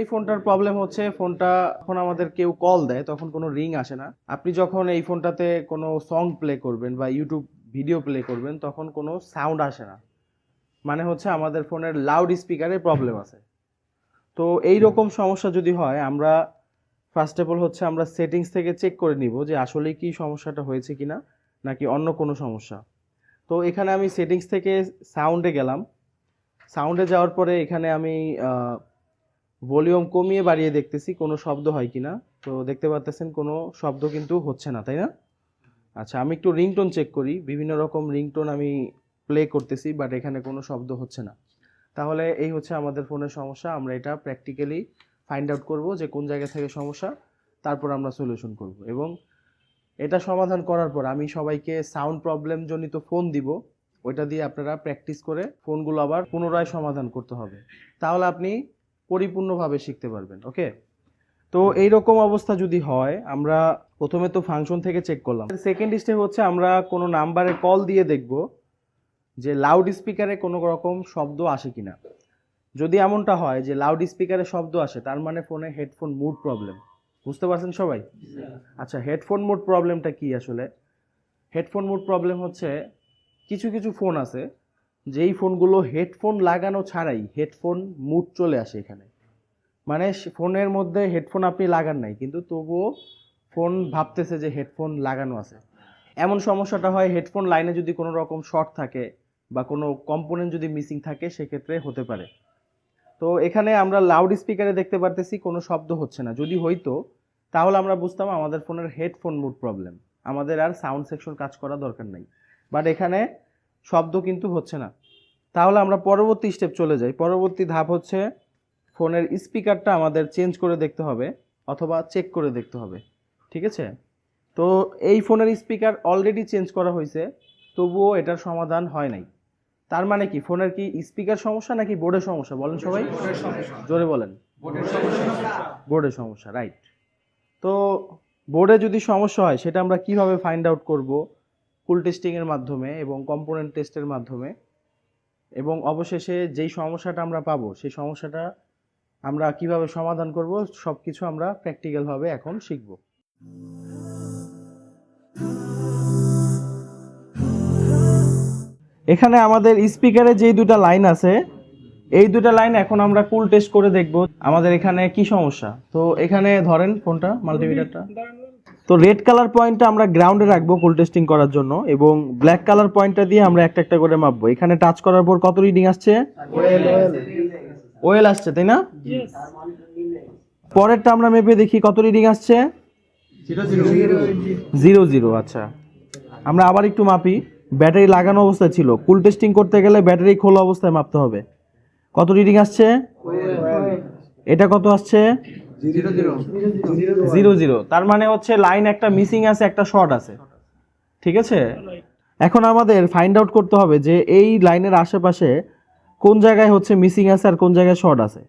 এই ফোনটার প্রবলেম হচ্ছে, ফোনটা যখন আমাদের কেউ কল দেয়, তখন কোনো রিং আসে না। আপনি যখন এই ফোনটাতে কোনো সং প্লে করবেন বা ইউটিউব ভিডিও প্লে করবেন, তখন কোনো সাউন্ড আসে না। মানে হচ্ছে আমাদের ফোনের লাউড স্পিকারে প্রবলেম আছে। তো এই রকম সমস্যা যদি হয়, আমরা ফার্স্ট অফ অল হচ্ছে আমরা সেটিংস থেকে চেক করে নিব যে আসলে কি সমস্যাটা হয়েছে কিনা, নাকি অন্য কোনো সমস্যা। তো এখানে আমি সেটিংস থেকে সাউন্ডে গেলাম। সাউন্ডে যাওয়ার পরে এখানে আমি ভলিউম কমিয়ে বাড়িয়ে দেখতেছি, কোনো শব্দ হয় কি না তো দেখতে পাচ্তেছেন কোনো শব্দ কিন্তু হচ্ছে না, তাই না? আচ্ছা আমি একটু রিংটোন চেক করি। বিভিন্ন রকম রিংটোন আমি প্লে করতেছি বাট এখানে কোনো শব্দ হচ্ছে না। তাহলে এই হচ্ছে আমাদের ফোনের সমস্যা। আমরা এটা প্র্যাকটিক্যালি ফাইন্ড আউট করব যে কোন জায়গা থেকে সমস্যা, তারপর আমরা সলিউশন করব। এবং এটা সমাধান করার পর আমি সবাইকে সাউন্ড প্রবলেম জনিত ফোন দিব। ওইটা দিয়ে আপনারা প্র্যাকটিস করে ফোনগুলো আবার পুনরায় সমাধান করতে হবে। তাহলে আপনি পরিপূর্ণভাবে শিখতে পারবেন ওকে তো এই রকম অবস্থা যদি হয়, আমরা প্রথমে তো ফাংশন থেকে চেক করলাম। সেকেন্ড স্টেপ হচ্ছে আমরা কোনো নাম্বারে কল দিয়ে দেখব যে লাউড স্পিকারে কোনো রকম শব্দ আসে কিনা। যদি এমনটা হয় যে লাউড স্পিকারে শব্দ আসে, তার মানে ফোনে হেডফোন মুড প্রবলেম বুঝতে পারছেন সবাই? আচ্ছা হেডফোন মুড প্রবলেমটা কি আসলে? হেডফোন মুড প্রবলেম হচ্ছে কিছু কিছু ফোন আছে যেই ফোনগুলো হেডফোন লাগানো ছাড়াই হেডফোন মুড চলে আসে এখানে। মানে ফোনের মধ্যে হেডফোন আপনি লাগান নাই, কিন্তু তবুও ফোন ভাবতেছে যে হেডফোন লাগানো আছে। এমন সমস্যাটা হয়, হেডফোন লাইনে যদি কোনো রকম শর্ট থাকে বা কোনো কম্পোনেন্ট যদি মিসিং থাকে, সেক্ষেত্রে হতে পারে। তো এখানে আমরা লাউড স্পিকারে দেখতে পারতেছি, কোনো শব্দ হচ্ছে না। যদি হইতো, তাহলে আমরা বুঝতাম আমাদের ফোনের হেডফোন মুড প্রবলেম আমাদের আর সাউন্ড সেকশন কাজ করা দরকার নাই। বাট এখানে শব্দ কিন্তু হচ্ছে না। তাহলে আমরা পরবর্তী স্টেপ চলে যাই। পরবর্তী ধাপ হচ্ছে ফোনের স্পিকারটা আমাদের চেঞ্জ করে দেখতে হবে অথবা চেক করে দেখতে হবে। ঠিক আছে? তো এই ফোনের স্পিকার অলরেডি চেঞ্জ করা হয়েছে তবুও এটার সমাধান হয় নাই। তার মানে কি? ফোনের কি স্পিকার সমস্যা নাকি বোর্ডের সমস্যা? বলেন সবাই। জোরে বলেন। বোর্ডের সমস্যা। রাইট তো বোর্ডে যদি সমস্যা হয় সেটা আমরা কীভাবে ফাইন্ড আউট করব? ফুল টেস্টিংয়ের মাধ্যমে এবং কম্পোনেন্ট টেস্টের মাধ্যমে এবং অবশেষে যেই সমস্যাটা আমরা পাবো, সেই সমস্যাটা আমরা কীভাবে সমাধান করব সব কিছু আমরা প্র্যাকটিক্যালভাবে এখন শিখব। এখানে আমাদের স্পিকারে যেই দুটা লাইন আছে, এই দুটা লাইন এখন আমরা কুল টেস্ট করে দেখব, আমাদের এখানে কি সমস্যা? তো এখানে ধরেন, কোনটা? মাল্টিমিটারটা তো রেড কালার পয়েন্টটা আমরা গ্রাউন্ডে রাখব কুল টেস্টিং করার জন্য এবং ব্ল্যাক কালার পয়েন্টটা দিয়ে আমরা একটা একটা করে মাপবো। এখানে টাচ করার পর কত রিডিং আসছে? ওয়েল আসছে তাই না? পরেরটা আমরা মেপে দেখি কত রিডিং আসছে? জিরো জিরো আচ্ছা। আমরা আবার একটু মাপি। ব্যাটারি লাগানো অবস্থায় ছিল। কুল টেস্টিং করতে গেলে ব্যাটারি খোলা অবস্থায় মাপতে হবে। কত রিডিং আসছে? এটা কত আসছে? Zero zero. তার মানে হচ্ছে লাইন একটা মিসিং আছে একটা শর্ট আছে। ঠিক আছে? এখন আমাদের ফাইন্ড আউট করতে হবে যে এই লাইনের আশেপাশে কোন জায়গায় হচ্ছে মিসিং আছে আর কোন জায়গায় শর্ট আছে।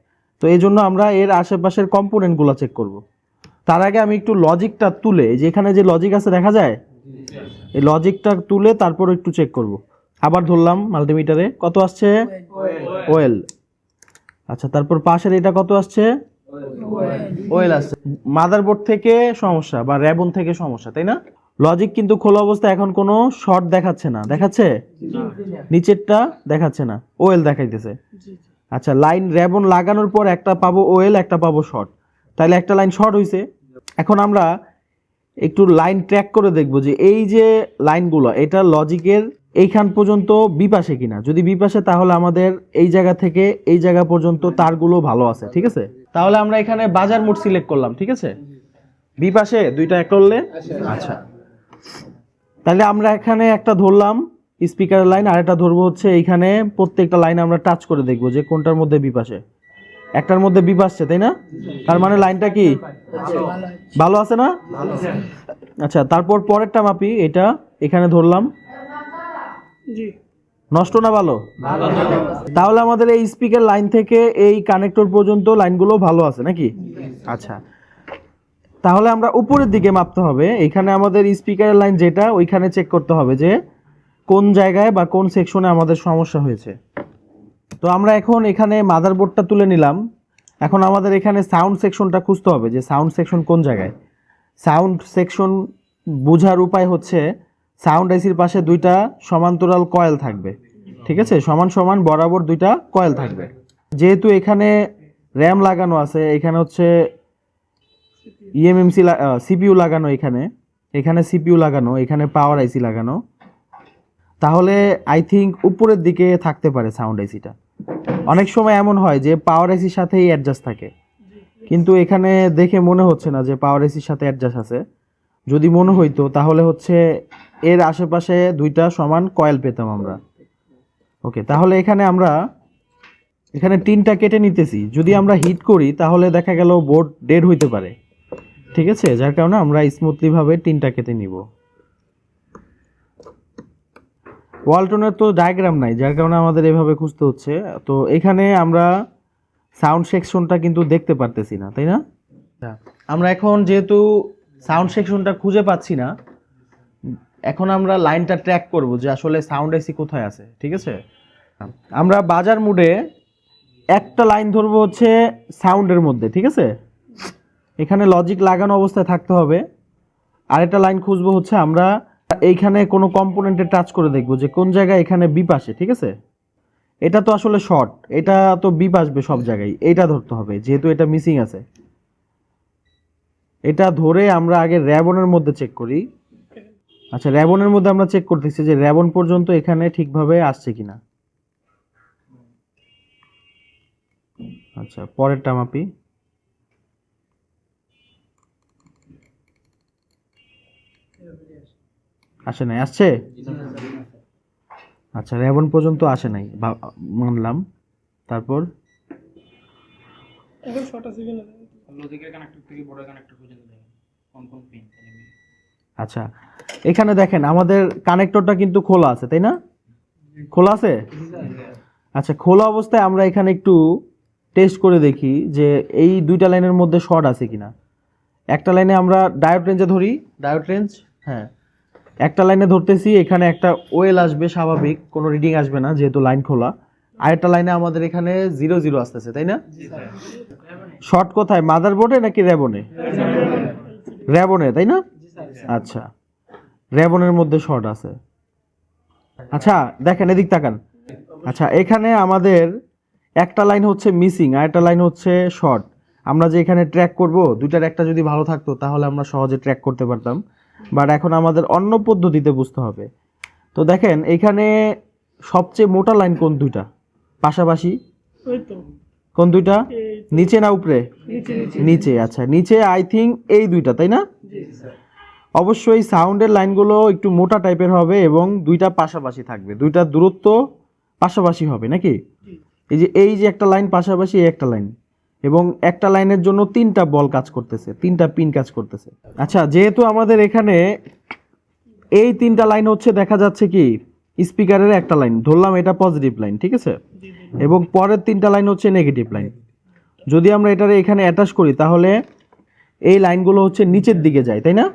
তো এই জন্য আমরা এর আশেপাশের কম্পোনেন্টগুলো চেক করব। তার আগে আমি একটু লজিকটা তুলে যেখানে যে লজিক আছে দেখা যায়? এই লজিকটা তুলে তারপর একটু চেক করব। আবার ধরলাম মাল্টিমিটারে কত আসছে? ওয়েল আচ্ছা তারপর পাশের এটা কত আসছে? ওয়েল আসছে মাদারবোর্ড থেকে সমস্যা বা র্যাবন থেকে সমস্যা, তাই না? লজিক কিন্তু খোলা এখন কোনো শর্ট দেখাচ্ছে না। দেখাচ্ছে? নিচেরটা দেখাচ্ছে না। ওয়েল দেখাইতেছে। আচ্ছা লাইন র্যাবন লাগানোর পর একটা পাবো ওয়েল একটা পাবো শর্ট তাহলে একটা লাইন শর্ট এখন আমরা একটু লাইন ট্র্যাক করে দেখব যে এই যে লাইনগুলো এটা লজিকের এইখান পর্যন্ত বিপাশে কিনা। যদি বিপাশে, তাহলে আমাদের এই জায়গা থেকে এই জায়গা পর্যন্ত তারগুলো ভালো আছে, ঠিক আছে? তাহলে আমরা এখানে বাজার মোড সিলেক্ট করলাম, ঠিক আছে? বিপাশে দুইটা এক করলে? আচ্ছা। তাহলে আমরা এখানে একটা ধরলাম স্পিকারের লাইন আর একটা ধরবো হচ্ছে এইখানে প্রত্যেকটা লাইন আমরা টাচ করে দেখব যে কোনটার মধ্যে বিপাশে একটার মধ্যে বি বিপাশছে তাই না? তার মানে লাইনটা কি? ভালো আছে না? আচ্ছা তারপর পরেরটা মাপি, এটা এখানে ধরলাম। নষ্ট না ভালো? তাহলে আমাদের এই স্পিকার লাইন থেকে এই কানেক্টর পর্যন্ত লাইনগুলো ভালো আছে নাকি? আচ্ছা। তাহলে আমরা উপরের দিকে মাপতে হবে। এখানে আমাদের স্পিকারের লাইন যেটা ওইখানে চেক করতে হবে যে কোন জায়গায় বা কোন সেকশনে আমাদের সমস্যা হয়েছে। তো আমরা এখন এখানে মাদারবোর্ডটা তুলে নিলাম। এখন আমাদের এখানে সাউন্ড সেকশনটা খুঁজতে হবে যে সাউন্ড সেকশন কোন জায়গায়। সাউন্ড সেকশন বোঝার উপায় হচ্ছে সাউন্ড এসির পাশে দুইটা সমান্তরাল কয়েল থাকবে। ঠিক আছে? সমান সমান বরাবর দুইটা কয়েল থাকবে। যেহেতু এখানে র্যাম লাগানো আছে, এখানে হচ্ছে ইএমএমসি সিপিইউ লাগানো এখানে এখানে সিপিইউ লাগানো, এখানে পাওয়ার আইসি লাগানো। তাহলে আই থিঙ্ক উপরের দিকে থাকতে পারে সাউন্ড আইসিটা অনেক সময় এমন হয় যে পাওয়ার এসির সাথেই অ্যাডজাস্ট থাকে। কিন্তু এখানে দেখে মনে হচ্ছে না যে পাওয়ার এসির সাথে অ্যাডজাস্ট আছে। যদি মনে হইতো, তাহলে হচ্ছে এর আশেপাশে দুইটা সমান কয়েল পেতাম আমরা। ওকে তাহলে এখানে আমরা, এখানে টিনটা কেটে নিতেছি। যদি আমরা হিট করি, তাহলে দেখা গেল বোর্ড ডেড হইতে পারে। ঠিক আছে? যার কারণে আমরা স্মুথলি ভাবে টিনটা কেটে নিব। ওয়ালটনের তো ডায়াগ্রাম নাই, যার কারণে আমাদের এভাবে খুঁজতে হচ্ছে। তো এখানে আমরা সাউন্ড সেকশনটা কিন্তু দেখতে পারতেছি না, তাই না? আমরা এখন যেহেতু সাউন্ড সেকশনটা খুঁজে পাচ্ছি না এখন আমরা লাইনটা ট্র্যাক করব যে আসলে সাউন্ড এসি কোথায় আছে, ঠিক আছে? আমরা বাজার মুডে একটা লাইন ধরবো হচ্ছে সাউন্ডের মধ্যে, ঠিক আছে? এখানে লজিক লাগানো অবস্থায় থাকতে হবে। আরেকটা লাইন খুঁজবো হচ্ছে আমরা এইখানে কোনো কম্পোনেন্টে টাচ করে দেখব যে কোন জায়গায় এখানে বিপ আসে, ঠিক আছে? এটা তো আসলে শর্ট এটা তো বিপ আসবে সব জায়গায় এইটা ধরতে হবে, যেহেতু এটা মিসিং আছে। এটা ধরে আমরা আগে র্যাবনের মধ্যে চেক করি। আচ্ছা র্যাবনের মধ্যে আমরা চেক করতেছি যে র্যাবন পর্যন্ত এখানে ঠিকভাবে আসছে কিনা। আচ্ছা পরেরটা মাপি। আসে নাই আসছে? আচ্ছা র্যাবন পর্যন্ত আসে নাই মানলাম। তারপর? এখন শর্ট আছে কিনা? লজিকের কানেক্টর থেকে বড় কানেক্টর পর্যন্ত কোন কোন পিন আচ্ছা এখানে দেখেন আমাদের কানেক্টরটা কিন্তু খোলা আছে তাই না? খোলা আছে? আচ্ছা খোলা অবস্থায় আমরা এখানে একটু টেস্ট করে দেখি যে এই দুইটা লাইনের মধ্যে শর্ট আছে কিনা। একটা লাইনে আমরা ডায়োড রেঞ্জে ধরি। ডায়োড রেঞ্জ হ্যাঁ। একটা লাইনে ধরতেছি এখানে একটা ওয়েল আসবে স্বাভাবিক কোনো রিডিং আসবে না যেহেতু লাইন খোলা। আরেকটা লাইনে আমাদের এখানে জিরো জিরো আসতেছে তাই না? শর্ট কোথায়? মাদারবোর্ডে নাকি র্যাবনে র্যাবনে তাই না? আচ্ছা। র্যাবনের মধ্যে শর্ট আছে। আচ্ছা দেখেন এদিক তাকান। আচ্ছা এখানে আমাদের একটা লাইন হচ্ছে মিসিং আর একটা লাইন হচ্ছে শর্ট আমরা যে এখানে ট্র্যাক করব দুইটার একটা যদি ভালো থাকতো তাহলে আমরা সহজে ট্র্যাক করতে পারতাম। বাট এখন আমাদের অন্য পদ্ধতিতে বুঝতে হবে। তো দেখেন এখানে সবচেয়ে মোটা লাইন কোন দুইটা? পাশাপাশি? তো। কোন দুইটা? নিচে না উপরে? নিচে নিচে। নিচে আচ্ছা। নিচে আই থিঙ্ক এই দুইটা তাই না? অবশ্যই সাউন্ডের লাইনগুলো একটু মোটা টাইপের হবে এবং দুইটা পাশাপাশি থাকবে। দুইটা দূরত্ব পাশাপাশি হবে নাকি? এই যে এই যে একটা লাইন পাশাপাশি একটা লাইন। এবং একটা লাইনের জন্য তিনটা বল কাজ করতেছে তিনটা পিন কাজ করতেছে। আচ্ছা যেহেতু আমাদের এখানে এই তিনটা লাইন হচ্ছে দেখা যাচ্ছে কি স্পিকারের একটা লাইন ধরলাম এটা পজিটিভ লাইন ঠিক আছে? এবং পরের তিনটা লাইন হচ্ছে নেগেটিভ লাইন। যদি আমরা এটারে এখানে অ্যাটাচ করি তাহলে এই লাইনগুলো হচ্ছে নিচের দিকে যায় তাই না?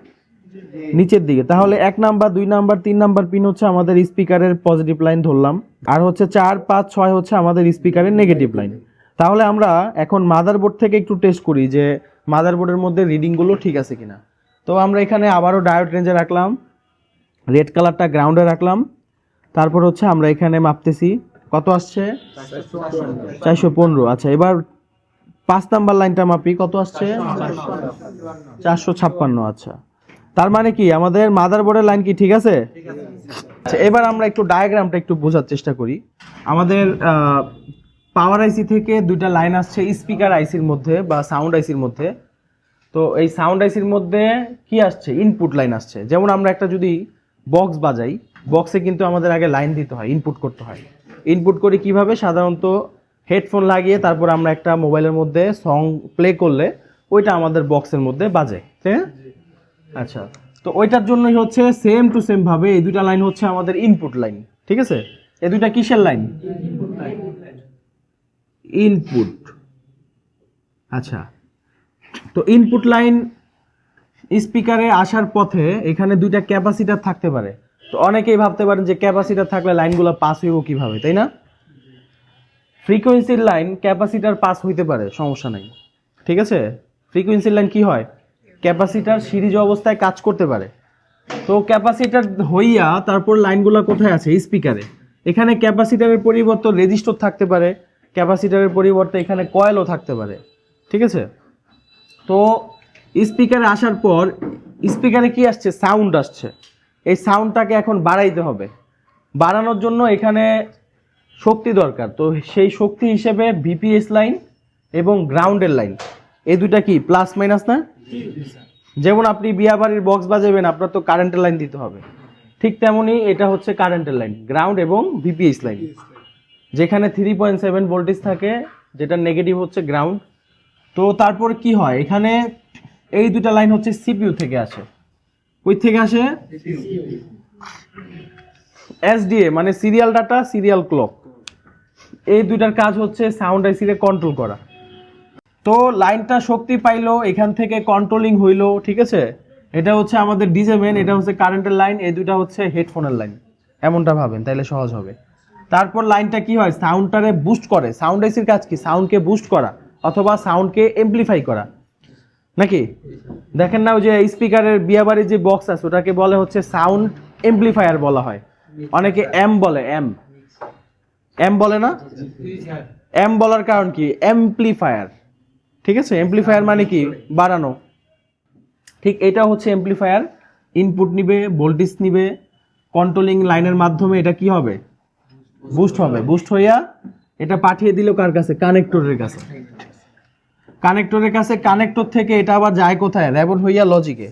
নিচের দিকে। তাহলে এক নাম্বার, দুই নাম্বার, তিন নাম্বার পিন হচ্ছে আমাদের স্পিকারের পজিটিভ লাইন ধরলাম। আর হচ্ছে চার, পাঁচ, ছয় হচ্ছে আমাদের স্পিকারের নেগেটিভ লাইন তাহলে আমরা এখন মাদারবোর্ড থেকে একটু টেস্ট করি যে মাদারবোর্ডের মধ্যে রিডিংগুলো ঠিক আছে কিনা। তো আমরা এখানে আবারও ডায়োড রেঞ্জে রাখলাম। রেড কালারটা গ্রাউন্ডে রাখলাম। তারপর হচ্ছে আমরা এখানে মাপতেছি। কত আসছে? চারশো পনেরো। আচ্ছা এবার পাঁচ নাম্বার লাইনটা মাপি। কত আসছে? চারশো ছাপ্পান্ন। আচ্ছা। তার মানে কি, আমাদের মাদারবোর্ডের লাইন কি ঠিক আছে? আচ্ছা এবার আমরা একটু ডায়াগ্রামটা একটু বোঝার চেষ্টা করি। আমাদের পাওয়ার আইসি থেকে দুইটা লাইন আসছে স্পিকার আইসির মধ্যে বা সাউন্ড আইসির মধ্যে। তো এই সাউন্ড আইসির মধ্যে কি আসছে? ইনপুট লাইন আসছে। যেমন আমরা একটা যদি বক্স বাজাই বক্সে কিন্তু আমাদের আগে লাইন দিতে হয় ইনপুট করতে হয়। ইনপুট করি কীভাবে? সাধারণত হেডফোন লাগিয়ে তারপর আমরা একটা মোবাইলের মধ্যে সং প্লে করলে ওইটা আমাদের বক্সের মধ্যে বাজে। না? আচ্ছা তো ওইটার জন্যই হচ্ছে সেম টু সেম ভাবে এই দুইটা লাইন হচ্ছে আমাদের ইনপুট লাইন ঠিক আছে? এই দুইটা কিসের লাইন ইনপুট আচ্ছা তো ইনপুট লাইন স্পিকারে আসার পথে এখানে দুইটা ক্যাপাসিটার থাকতে পারে। তো অনেকেই ভাবতে পারেন যে ক্যাপাসিটার থাকলে লাইনগুলো পাস হইব কীভাবে, তাই না? ফ্রিকোয়েন্সির লাইন ক্যাপাসিটার পাস হইতে পারে, সমস্যা নাই, ঠিক আছে? ফ্রিকোয়েন্সির লাইন কি হয়? ক্যাপাসিটার সিরিজ অবস্থায় কাজ করতে পারে। তো ক্যাপাসিটার হইয়া তারপর লাইনগুলো কোথায় আছে? স্পিকারে। এখানে ক্যাপাসিটারের পরিবর্তে রেজিস্টর থাকতে পারে, ক্যাপাসিটারের পরিবর্তে এখানে কয়েলও থাকতে পারে। ঠিক আছে? তো স্পিকারে আসার পর, স্পিকারে কি আসছে? সাউন্ড আসছে। এই সাউন্ডটাকে এখন বাড়াইতে হবে। বাড়ানোর জন্য এখানে শক্তি দরকার। তো সেই শক্তি হিসেবে ভিপিএস লাইন এবং গ্রাউন্ডের লাইন। এই দুটা কি? প্লাস মাইনাস না? যেমন আপনি বিয়া বাড়ির বক্স বাজাবেন, আপনার তো কারেন্টের লাইন দিতে হবে। ঠিক তেমনই এটা হচ্ছে কারেন্টের লাইন গ্রাউন্ড এবং ভিপিএস লাইন যেখানে থ্রি পয়েন্ট সেভেন ভোল্টেজ থাকে, যেটা নেগেটিভ হচ্ছে গ্রাউন্ড তো তারপর কি হয়? এখানে এই দুটা লাইন হচ্ছে সিপিইউ থেকে আসে। কই থেকে আসে? এসডিএ মানে সিরিয়াল ডাটা সিরিয়াল ক্লক এই দুইটার কাজ হচ্ছে সাউন্ড আইসিরে কন্ট্রোল করা। তো লাইনটা শক্তি পাইলো, এখান থেকে কন্ট্রোলিং হইল, ঠিক আছে? এটা হচ্ছে আমাদের ডিজে মেন এটা হচ্ছে কারেন্টের লাইন এই দুটা হচ্ছে হেডফোনের লাইন এমনটা ভাবেন, তাইলে সহজ হবে। তারপর লাইনটা কি হয়? সাউন্ডটারে বুস্ট করে। সাউন্ড আইসির কাজ কি? সাউন্ডকে বুস্ট করা, অথবা সাউন্ডকে এমপ্লিফাই করা। নাকি? দেখেন না, ওই যে স্পিকারের বিয়াবাড়ির যে বক্স আছে, ওটাকে বলে হচ্ছে সাউন্ড এমপ্লিফায়ার বলা হয়। অনেকে এম বলে এম এম বলে না? এম বলার কারণ কি? এমপ্লিফায়ার ঠিক আছে? এমপ্লিফায়ার মানে কি? বাড়ানো। ঠিক এটা হচ্ছে এমপ্লিফায়ার ইনপুট নিবে ভোল্টেজ নিবে কন্ট্রোলিং লাইনের মাধ্যমে এটা কি হবে? বুস্ট হবে। বুস্ট হইয়া এটা পাঠিয়ে দিল কার কাছে? কানেক্টরের কাছে। কানেক্টরের কাছে কানেক্টর থেকে এটা আবার যায় কোথায়? র্যাবন হইয়া লজিকে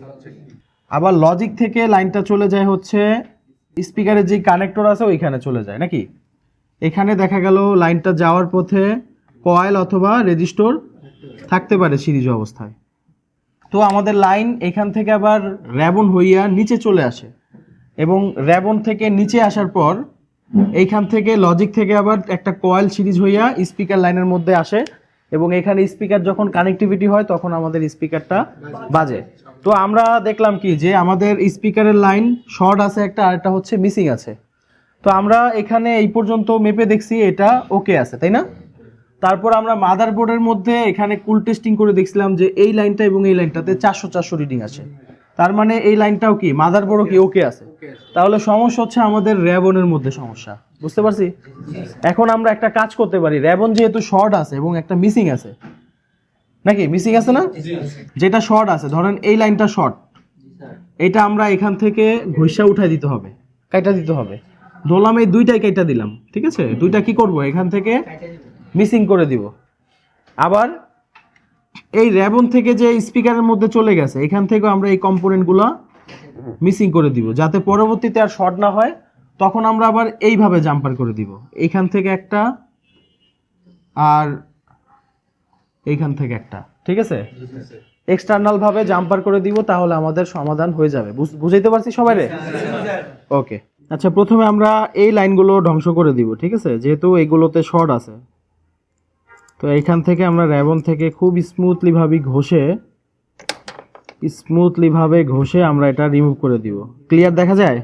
আবার লজিক থেকে লাইনটা চলে যায় হচ্ছে স্পিকারের যে কানেক্টর আছে ওইখানে চলে যায়, নাকি? এখানে দেখা গেল লাইনটা যাওয়ার পথে কয়েল অথবা রেজিস্টর থাকতে পারে সিরিজ অবস্থায়। তো আমাদের লাইন এখান থেকে আবার র্যাবন হইয়া নিচে চলে আসে এবং র্যাবন থেকে নিচে আসার পর এইখান থেকে লজিক থেকে আবার একটা কয়েল সিরিজ হইয়া স্পিকার লাইনের মধ্যে আসে এবং এখানে স্পিকার যখন কানেক্টিভিটি হয় তখন আমাদের স্পিকারটা বাজে। তো আমরা দেখলাম কি যে আমাদের স্পিকারের লাইন শর্ট আছে একটা আর একটা হচ্ছে মিসিং আছে। তো আমরা এখানে এই পর্যন্ত মেপে দেখছি এটা ওকে আছে, তাই না? তারপর আমরা মাদার বোর্ডের মধ্যে এখানে কুল টেস্টিং করে দেখছিলাম যে এই লাইনটা এবং এই লাইনটাতে চারশো চারশো রিডিং আছে। তার মানে এই লাইনটাও কি মাদার বোর্ডও কি ওকে আছে। তাহলে সমস্যা হচ্ছে আমাদের র্যাবনের মধ্যে সমস্যা। বুঝতে পারছি? এখন আমরা একটা কাজ করতে পারি। র্যাবন যেহেতু শর্ট আছে এবং একটা মিসিং আছে। নাকি? মিসিং আছে না? যেটা শর্ট আছে। ধরেন এই লাইনটা শর্ট এটা আমরা এখান থেকে ঘষা উঠাই দিতে হবে। কাইটা দিতে হবে। ধরলাম এই দুইটাই কাইটা দিলাম। ঠিক আছে? দুইটা কি করব? এখান থেকে মিসিং করে দিব। আবার এই র্যাবন থেকে যে স্পিকারের মধ্যে চলে গেছে, এখান থেকেও আমরা এই কম্পোনেন্টগুলো মিসিং করে দিব, যাতে পরবর্তীতে আর শর্ট না হয়। তখন আমরা আবার এইভাবে জাম্পার করে দিব। এইখান থেকে একটা আর এইখান থেকে একটা। ঠিক আছে? এক্সটার্নাল ভাবে জাম্পার করে দিব, তাহলে আমাদের সমাধান হয়ে যাবে। বুঝ- বুঝাইতে পারছি সবাই রে ওকে। আচ্ছা প্রথমে আমরা এই লাইনগুলো ধ্বংস করে দিব, ঠিক আছে? যেহেতু এগুলোতে শর্ট আছে। তো এইখান থেকে আমরা র্যাবন থেকে খুব স্মুথলিভাবে ঘষে স্মুথলিভাবে ঘষে আমরা এটা রিমুভ করে দিব। ক্লিয়ার দেখা যায়?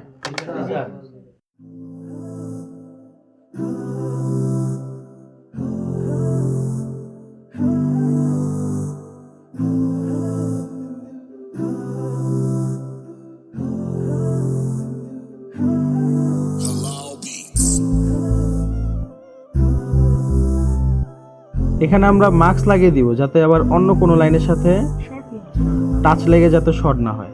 এখানে আমরা মাস্ক লাগিয়ে দিব যাতে আবার অন্য কোনো লাইনের সাথে টাচ লেগে যাতে শর্ট না হয়।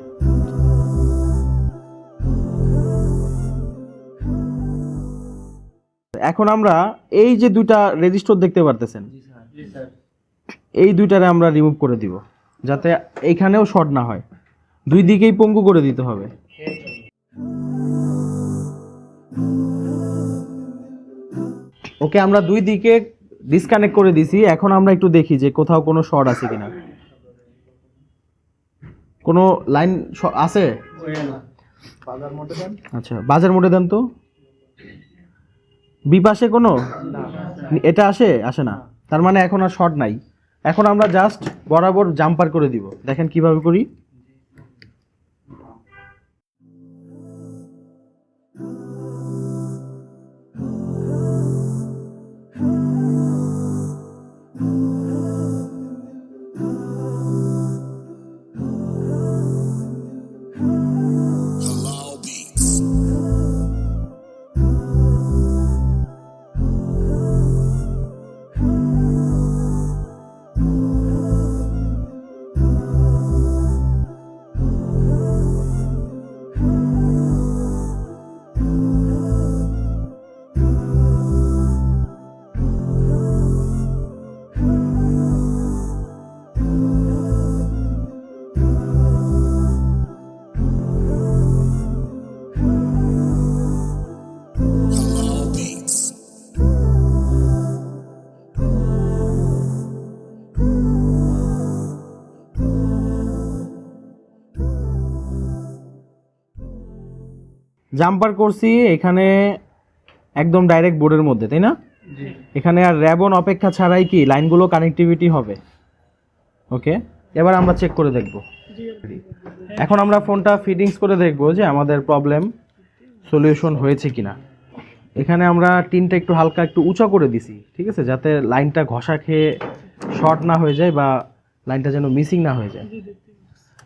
এখন আমরা এই যে দুইটা রেজিস্টার দেখতে পারতেছেন এই দুইটারে আমরা রিমুভ করে দিব যাতে এইখানেও শর্ট না হয়। দুই দিকেই পঙ্গু করে দিতে হবে। ওকে আমরা দুই দিকে ডিসকানেক্ট করে দিছি। এখন আমরা একটু দেখি যে কোথাও কোনো শর্ট আছে কিনা। কোনো লাইন আছে? আচ্ছা বাজার মোটে দেন তো। বিপাশে কোনো? এটা আসে? আসে না। তার মানে এখন আর শর্ট নাই। এখন আমরা জাস্ট বরাবর জাম্পার করে দিব। দেখেন কীভাবে করি। জাম্পার করছি এখানে একদম ডাইরেক্ট বোর্ডের মধ্যে তাই না? এখানে আর র্যাবন অপেক্ষা ছাড়াই কি লাইনগুলো কানেক্টিভিটি হবে? ওকে এবার আমরা চেক করে দেখব। এখন আমরা ফোনটা ফিটিংস করে দেখব যে আমাদের প্রবলেম সলিউশন হয়েছে কিনা। এখানে আমরা টিনটা একটু হালকা একটু উঁচা করে দিছি ঠিক আছে? যাতে লাইনটা ঘষা খেয়ে শর্ট না হয়ে যায় বা লাইনটা যেন মিসিং না হয়ে যায়।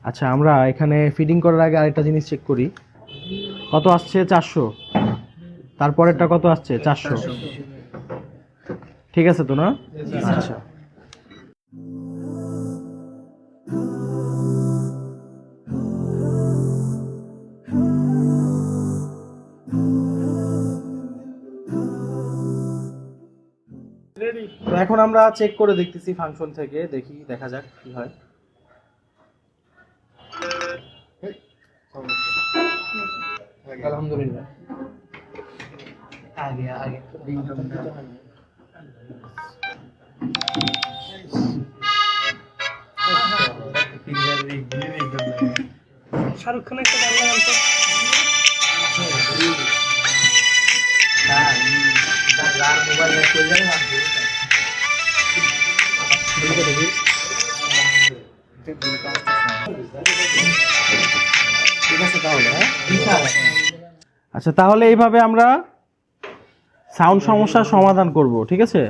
আচ্ছা আমরা এখানে ফিটিং করার আগে আরেকটা জিনিস চেক করি। কত আসছে চারশো? তারপরেরটা কত আসছে? চারশো। ঠিক আছে তো না? আচ্ছা। তো এখন আমরা চেক করে দেখতেছি ফাংশন থেকে, দেখি, দেখা যাক কি হয়। আলহামদুলিল্লাহ। আগে আগে। শাহরুখ খান একটা গান লাগান তো। হ্যাঁ আচ্ছা তাহলে এইভাবে আমরা সাউন্ড সমস্যার সমাধান করব, ঠিক আছে?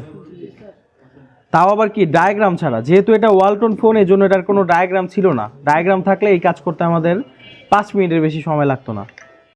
তাও আবার কি ডায়াগ্রাম ছাড়া। যেহেতু এটা ওয়ালটন ফোন এই জন্য এটার কোনো ডায়াগ্রাম ছিল না। ডায়াগ্রাম থাকলে এই কাজ করতে আমাদের পাঁচ মিনিটের বেশি সময় লাগতো না।